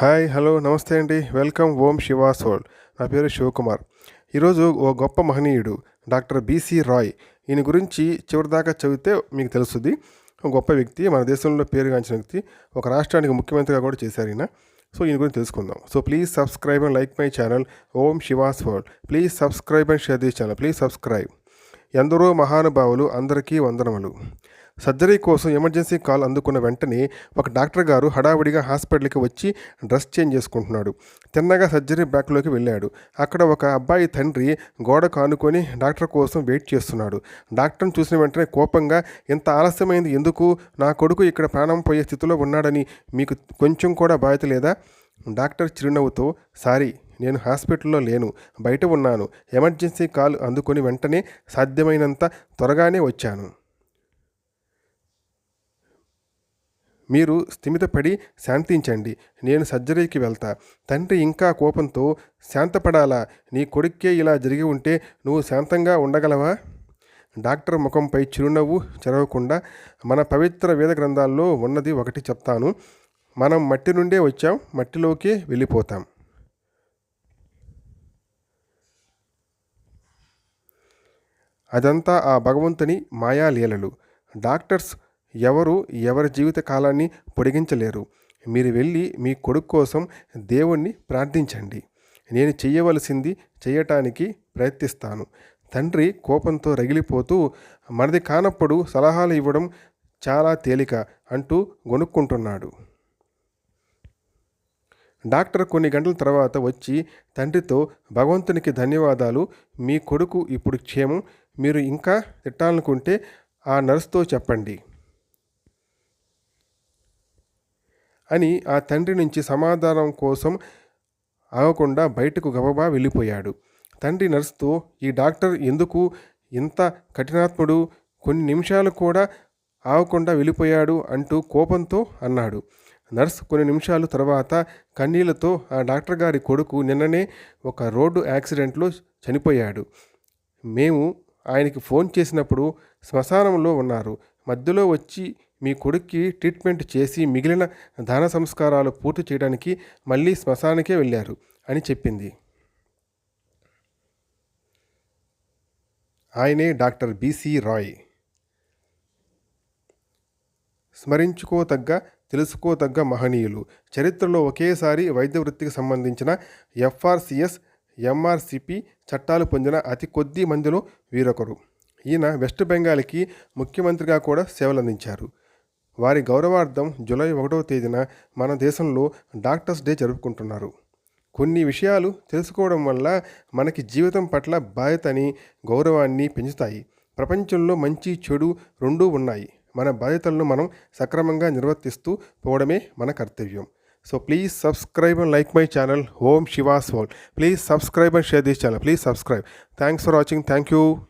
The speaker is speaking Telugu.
హాయ్ హలో నమస్తే అండి. వెల్కమ్ ఓం శివాస్ వరల్డ్ నా పేరు శివకుమార్. ఈరోజు ఓ గొప్ప మహనీయుడు డాక్టర్ బీసీ రాయ్ ఈయన గురించి చివరిదాకా చదివితే మీకు తెలుస్తుంది. ఒక గొప్ప వ్యక్తి మన దేశంలో పేరుగాంచిన వ్యక్తి ఒక రాష్ట్రానికి ముఖ్యమంత్రిగా కూడా చేశారు ఈయన. సో ఈయన గురించి తెలుసుకుందాం. So please subscribe and like my channel Om Shivas world please subscribe and share this channel. Please subscribe. ఎందరో మహానుభావులు అందరికీ వందనములు. సర్జరీ కోసం ఎమర్జెన్సీ కాల్ అందుకున్న వెంటనే ఒక డాక్టర్ గారు హడావిడిగా హాస్పిటల్కి వచ్చి డ్రెస్ చేంజ్ చేసుకుంటున్నాడు. తిన్నగా సర్జరీ బ్యాక్లోకి వెళ్ళాడు. అక్కడ ఒక అబ్బాయి తండ్రి గోడ కానుకొని డాక్టర్ కోసం వెయిట్ చేస్తున్నాడు. డాక్టర్ని చూసిన వెంటనే కోపంగా ఇంత ఆలస్యమైంది ఎందుకు? నా కొడుకు ఇక్కడ ప్రాణం పోయే స్థితిలో ఉన్నాడని మీకు కొంచెం కూడా బాధ్యత లేదా? డాక్టర్ చిరునవ్వుతో సారీ నేను హాస్పిటల్లో లేను బయట ఉన్నాను ఎమర్జెన్సీ కాల్ అందుకొని వెంటనే సాధ్యమైనంత త్వరగానే వచ్చాను. మీరు స్థిమితపడి శాంతించండి నేను సర్జరీకి వెళ్తా. తండ్రి ఇంకా కోపంతో శాంతపడాలా? నీ కొడుక్కే ఇలా జరిగి ఉంటే నువ్వు శాంతంగా ఉండగలవా? డాక్టర్ ముఖంపై చిరునవ్వు చెరవకుండా మన పవిత్ర వేద గ్రంథాల్లో ఉన్నది ఒకటి చెప్తాను. మనం మట్టి నుండే వచ్చాం మట్టిలోకే వెళ్ళిపోతాం. అదంతా ఆ భగవంతుని మాయాలీలలు. డాక్టర్స్ ఎవరు ఎవరి జీవిత కాలాన్ని పొడిగించలేరు. మీరు వెళ్ళి మీ కొడుకు కోసం దేవుణ్ణి ప్రార్థించండి. నేను చెయ్యవలసింది చేయటానికి ప్రయత్నిస్తాను. తండ్రి కోపంతో రగిలిపోతూ మనది కానప్పుడు సలహాలు ఇవ్వడం చాలా తేలిక అంటూ గొనుక్కుంటున్నాడు. డాక్టర్ కొన్ని గంటల తర్వాత వచ్చి తండ్రితో భగవంతునికి ధన్యవాదాలు. మీ కొడుకు ఇప్పుడు క్షేమం. మీరు ఇంకా తిట్టాలనుకుంటే ఆ నర్స్తో చెప్పండి. అని ఆ తండ్రి నుంచి సమాధానం కోసం ఆగకుండా బయటకు గబబా వెళ్ళిపోయాడు. తండ్రి నర్సుతో ఈ డాక్టర్ ఎందుకు ఇంత కఠినాత్ముడు? కొన్ని నిమిషాలు కూడా ఆగకుండా వెళ్ళిపోయాడు అంటూ కోపంతో అన్నాడు. నర్స్ కొన్ని నిమిషాలు తర్వాత కన్నీళ్ళతో ఆ డాక్టర్ గారి కొడుకు నిన్ననే ఒక రోడ్డు యాక్సిడెంట్లో చనిపోయాడు. మేము ఆయనకి ఫోన్ చేసినప్పుడు శ్మశానంలో ఉన్నారు. మధ్యలో వచ్చి మీ కొడుక్కి ట్రీట్మెంట్ చేసి మిగిలిన దాన సంస్కారాలు పూర్తి చేయడానికి మళ్ళీ శ్మశానికే వెళ్ళారు అని చెప్పింది. ఆయనే డాక్టర్ బీసీ రాయ్. స్మరించుకోతగ్గ తెలుసుకోతగ్గ మహనీయులు. చరిత్రలో ఒకేసారి వైద్య వృత్తికి సంబంధించిన ఎఫ్ఆర్సిఎస్ ఎంఆర్సిపి చట్టాలు పొందిన అతి కొద్ది మందిలో వీరొకరు. ఈయన వెస్ట్ బెంగాల్కి ముఖ్యమంత్రిగా కూడా సేవలందించారు. వారి గౌరవార్థం జూలై ఒకటవ తేదీన మన దేశంలో డాక్టర్స్ డే జరుపుకుంటున్నారు. కొన్ని విషయాలు తెలుసుకోవడం వల్ల మనకి జీవితం పట్ల బాధ్యతని గౌరవాన్ని పెంచుతాయి. ప్రపంచంలో మంచి చెడు రెండూ ఉన్నాయి. మన బాధ్యతలను మనం సక్రమంగా నిర్వర్తిస్తూ పోవడమే మన కర్తవ్యం. So please subscribe and like my channel Home Shiva's World. Please subscribe and share this channel. Please subscribe. Thanks for watching. Thank you.